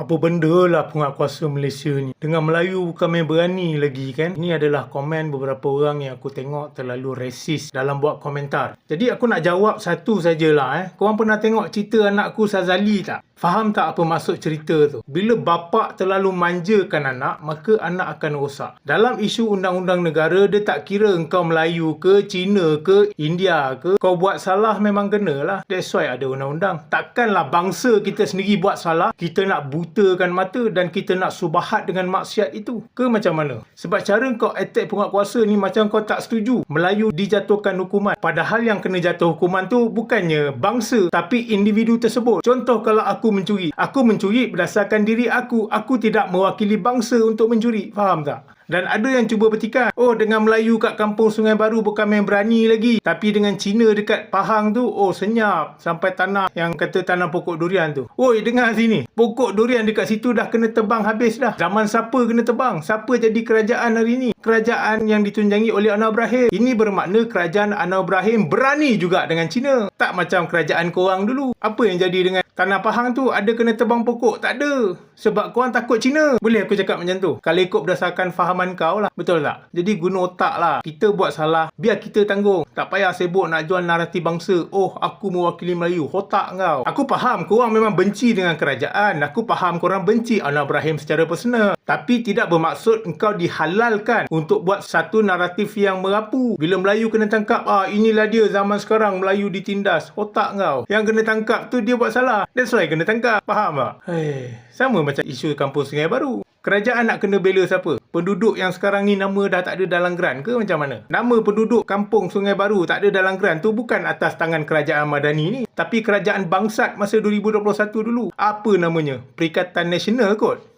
Apa benda lah penguatkuasa Malaysia ni. Dengan Melayu main berani lagi kan. Ini adalah komen beberapa orang yang aku tengok terlalu resis dalam buat komentar. Jadi aku nak jawab satu sajalah eh. Korang pernah tengok cerita anakku Sazali tak? Faham tak apa maksud cerita tu? Bila bapa terlalu manjakan anak, maka anak akan rosak. Dalam isu undang-undang negara, dia tak kira engkau Melayu ke, Cina ke, India ke. Kau buat salah memang kena lah. That's why ada undang-undang. Takkanlah bangsa kita sendiri buat salah, kita nak butakan mata dan kita nak subahat dengan maksiat itu. Ke macam mana? Sebab cara kau attack penguat kuasa ni macam kau tak setuju. Melayu dijatuhkan hukuman. Padahal yang kena jatuh hukuman tu bukannya bangsa, tapi individu tersebut. Contoh kalau aku mencuri. Aku mencuri berdasarkan diri aku. Aku tidak mewakili bangsa untuk mencuri. Faham tak? Dan ada yang cuba bertikai. Oh, dengan Melayu kat kampung Sungai Baru bukan main berani lagi. Tapi dengan Cina dekat Pahang tu, oh senyap. Sampai tanah yang kata tanah pokok durian tu. Oi, dengar sini. Pokok durian dekat situ dah kena tebang habis dah. Zaman siapa kena tebang? Siapa jadi kerajaan hari ni? Kerajaan yang ditunjangi oleh Anwar Ibrahim. Ini bermakna kerajaan Anwar Ibrahim berani juga dengan Cina. Tak macam kerajaan korang dulu. Apa yang jadi dengan tanah Pahang tu? Ada kena tebang pokok? Tak ada. Sebab korang takut Cina. Boleh aku cakap macam tu? Kalau ikut berdasarkan fahaman kau lah. Betul tak? Jadi guna otak lah. Kita buat salah. Biar kita tanggung. Tak payah sibuk nak jual naratif bangsa. Oh, aku mewakili Melayu. Otak kau. Aku faham korang memang benci dengan kerajaan. Aku faham korang benci Anwar Ibrahim secara personal. Tapi tidak bermaksud engkau dihalalkan untuk buat satu naratif yang merapu. Bila Melayu kena tangkap, ah inilah dia zaman sekarang Melayu ditindas. Otak kau. Yang kena tangkap tu dia buat salah. That's why kena tangkap. Faham tak? Hei, sama macam isu kampung Sungai Baru. Kerajaan nak kena bela siapa? Penduduk yang sekarang ni nama dah tak ada dalam geran ke macam mana? Nama penduduk kampung Sungai Baru tak ada dalam geran tu bukan atas tangan kerajaan Madani ni. Tapi kerajaan bangsat masa 2021 dulu. Apa namanya? Perikatan Nasional kot.